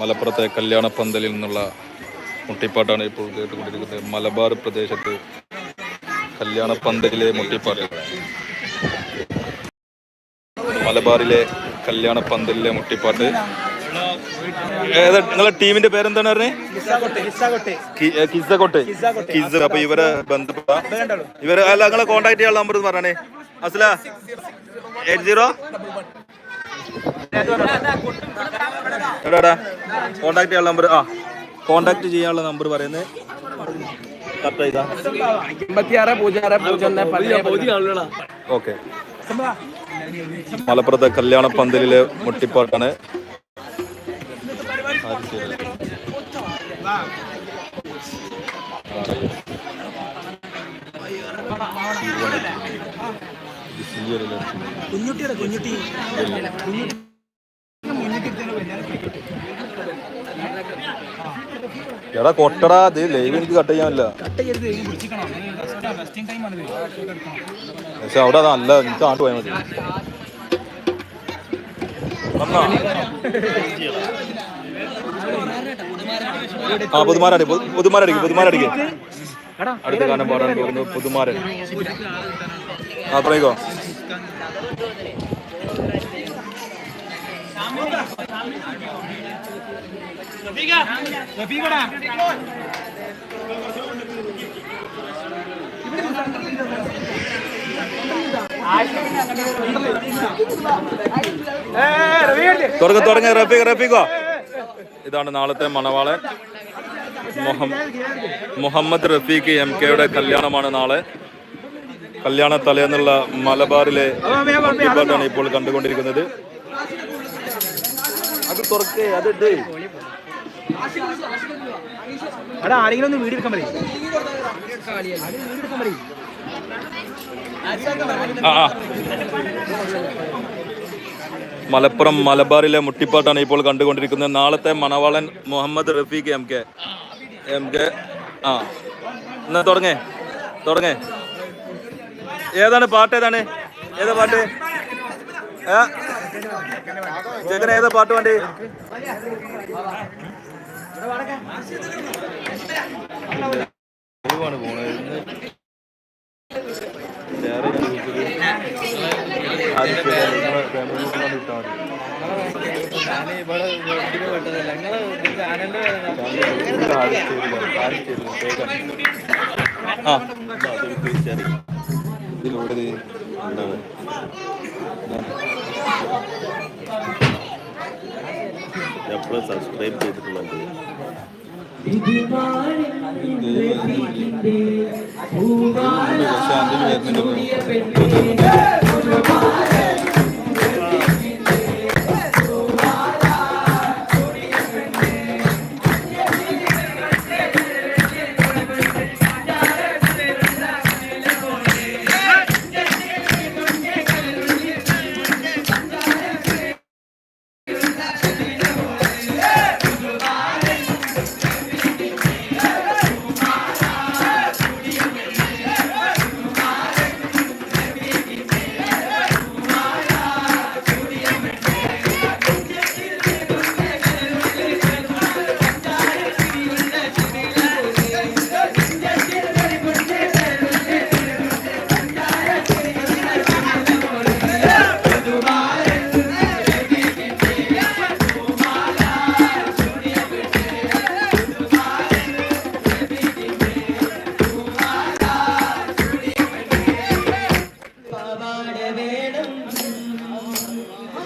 മലപ്പുറത്തെ കല്യാണ പന്തലിൽ നിന്നുള്ള മുട്ടിപ്പാട്ടാണ് ഇപ്പോൾ കേട്ടുകൊണ്ടിരിക്കുന്നത്. മലബാർ പ്രദേശത്ത് കല്യാണ പന്തലിലെ മുട്ടിപ്പാട്ട്. മലബാറിലെ കല്യാണ പന്തലിലെ മുട്ടിപ്പാട്ട്. ഏതാ നിങ്ങളെ ടീമിന്റെ പേരെന്താണ് പറഞ്ഞത് കിസ്സകൊട്ടെ. കിസ് അപ്പൊ ഇവരെ ബന്ധപ്പെട്ട ഇവരെ അല്ല നിങ്ങളെ കോണ്ടാക്ട് ചെയ്യാനുള്ള നമ്പർ പറയണേ അസല എയ്റ്റ് സീറോ? എടാടാ കോണ്ടാക്ട് ചെയ്യാനുള്ള നമ്പർ ആ കോണ്ടാക്ട് ചെയ്യാനുള്ള നമ്പർ പറയുന്നത് കറക്റ്റ് ചെയ്താ എൺപത്തിയാറ് പൂജ്യം ആറ് പൂജ്യം ഓക്കെ മലപ്പുറത്തെ കല്യാണ പന്തലിലെ മുട്ടിപ്പാട്ടാണ്. കുഞ്ഞുട്ടിയുടെ കുഞ്ഞുട്ടി. എടാ കൊട്ടടാ ഇത് ലൈവ് എനിക്ക് കട്ട് ചെയ്യാനില്ല. പക്ഷെ അവിടെ നല്ല എനിക്ക് ആട്ട് പോയാൽ മതി? ആ പുതുമാരടി പുതുമാരടിക്ക് പുതുമാരടിക്ക്. അടുത്ത ഗാനം പാടാൻ പോകുന്നു പുതുമാരൻ. ആ തുടങ്ങ തുടങ്ങ റഫീഖ് റഫീഖോ. ഇതാണ് നാളത്തെ മണവാളൻ. മുഹം- മുഹമ്മദ് റഫീഖ് എം കെയുടെ കല്യാണമാണ് നാളെ. കല്യാണ തലേന്നുള്ള മലബാറിലെ ഇപ്പോൾ കണ്ടുകൊണ്ടിരിക്കുന്നത്. അത് തുറക്കേ അത് ഇട്. എടാ ആരെങ്കിലും ഒന്ന് വീഡിയോ എടുക്കാൻ പറയും. എടുക്കാൻ ആ. മലപ്പുറം മലബാറിലെ മുട്ടിപ്പാട്ടാണ് ഇപ്പോൾ കണ്ടുകൊണ്ടിരിക്കുന്നത്. നാളത്തെ മണവാളൻ Muhammad Rafeeq M K. M K ആ. എന്നാ തുടങ്ങേ? തുടങ്ങേ. ഏതാണ് പാട്ട് ഏതാണ്? ഏതാ പാട്ട്? ഏ? ചേക്കന ഏതാ പാട്ട് വേണ്ടി? പോണത് ഇതിലൂടെ എപ്പോഴും സബ്സ്ക്രൈബ് ചെയ്തിട്ടുള്ളത് പക്ഷെ അതിന് വരുന്നുണ്ടല്ലോ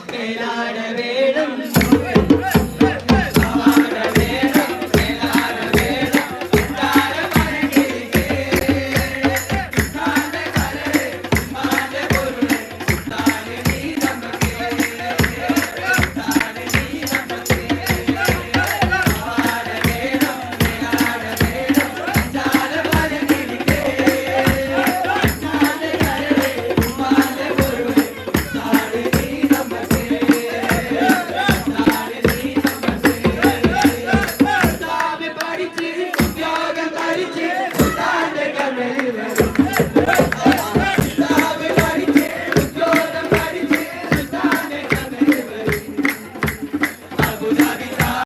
மக்களாட